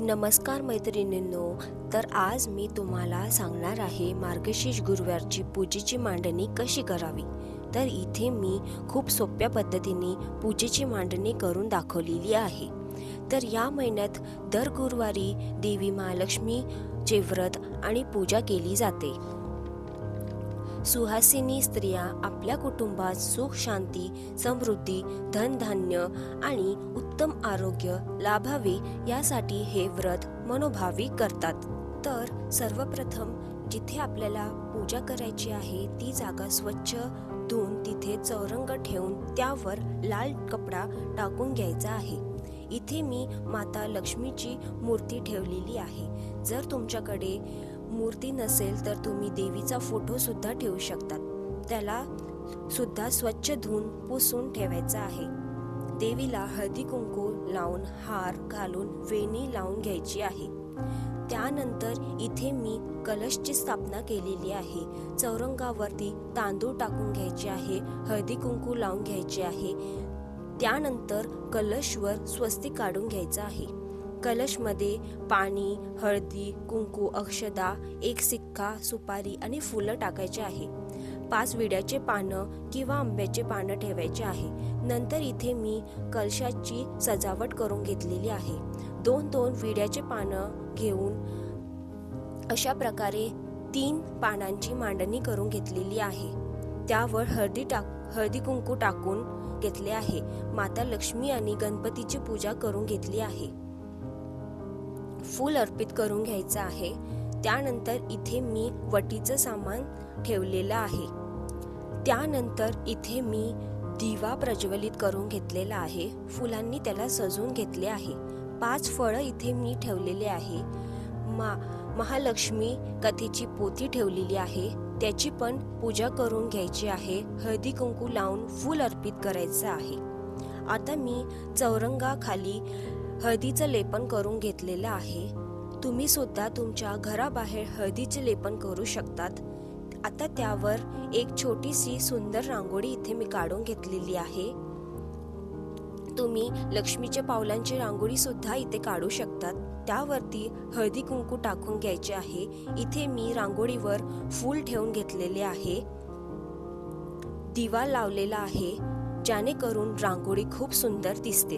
नमस्कार मैत्रिणींनो तर आज मी तुम्हाला सांगणार आहे मार्गशीर्ष गुरुवारची पूजेची मांडणी कशी करावी. तर इथे मी खूप सोप्या पद्धतीने पूजेची मांडणी करून दाखवलेली आहे. तर या महिन्यात दर गुरुवारी देवी महालक्ष्मीचे व्रत आणि पूजा केली जाते. सुहासिनी स्त्रिया आपल्या कुटुंबात सुख शांती समृद्धी धनधान्य आणि उत्तम आरोग्य लाभावे यासाठी हे व्रत मनोभावी करतात. तर सर्वप्रथम जिथे आपल्याला पूजा करायची आहे ती जागा स्वच्छ धुवून तिथे चौरंग ठेवून त्यावर लाल कपडा टाकून घ्यायचा आहे. इथे मी माता लक्ष्मीची मूर्ती ठेवलेली आहे. जर तुमच्याकडे मूर्ती नसेल तर तुम्ही देवीचा फोटो सुद्धा ठेवू शकतात. त्याला सुद्धा स्वच्छ धुवून पुसून ठेवायचा आहे. देवीला हळदी कुंकू लावून हार घालून वेणी लावून घ्यायची आहे. त्यानंतर इथे मी कलशची स्थापना केलेली आहे. चौरंगावरती तांदूळ टाकून घ्यायचे आहे हळदी कुंकू लावून घ्यायचे आहे. त्यानंतर कलशवर स्वस्तिक काढून घ्यायचं आहे. कलशमध्ये पाणी हळदी कुंकू अक्षदा एक सिक्का सुपारी आणि फुलं टाकायचे आहे. पाच विड्याचे पानं किंवा आंब्याचे पानं ठेवायचे आहे. नंतर इथे मी कलशाची सजावट करून घेतलेली आहे. दोन दोन विड्याचे पानं घेऊन अशा प्रकारे तीन पानांची मांडणी करून घेतलेली आहे. त्यावर हळदी टाक हळदी कुंकू टाकून घेतले आहे. माता लक्ष्मी आणि गणपतीची पूजा करून घेतली आहे. फूल अर्पित करून घ्यायचं आहे. त्यानंतर इथे मी वटीचं सामान ठेवलेलं आहे. त्यानंतर इथे मी दिवा प्रज्वलित करून घेतलेला आहे. फुलांनी त्याला सजवून घेतले आहे. पाच फळं इथे मी ठेवलेले आहे. मा महालक्ष्मी कथेची पोथी ठेवलेली आहे. त्याची पण पूजा करून घ्यायची आहे. हळदी कुंकू लावून फूल अर्पित करायचं आहे. आता मी चौरंगाखाली हळदीचं लेपन करून घेतलेलं आहे. तुम्ही सुद्धा तुमच्या घराबाहेर हळदीचे लेपन करू शकतात. आता त्यावर एक छोटीशी सुंदर रांगोळी इथे मी काढून घेतलेली आहे. तुम्ही लक्ष्मीच्या पावलांची रांगोळी सुद्धा इथे काढू शकतात. त्यावरती हळदी कुंकू टाकून घ्यायचे आहे. इथे मी रांगोळीवर फूल ठेवून घेतलेले आहे. दिवा लावलेला आहे. जेणेकरून रांगोळी खूप सुंदर दिसते.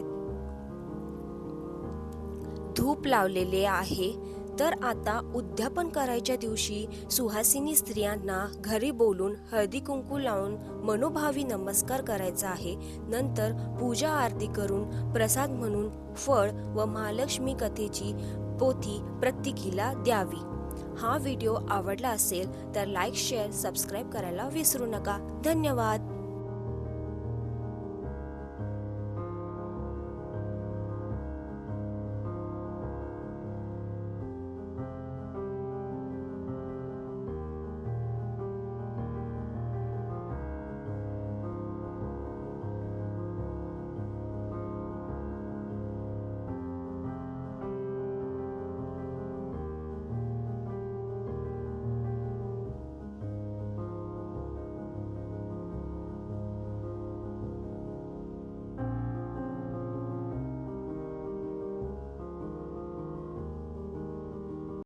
धूप लावलेले आहे. तर आता उद्यापन करायच्या दिवशी सुहासिनी स्त्रियांना घरी बोलून हळदी कुंकू लावून मनोभावी नमस्कार करायचा आहे. नंतर पूजा आरती करून प्रसाद म्हणून फळ व महालक्ष्मी कथेची पोथी प्रत्येकीला द्यावी. हा व्हिडिओ आवडला असेल तर लाईक शेअर सबस्क्राईब करायला विसरू नका. धन्यवाद.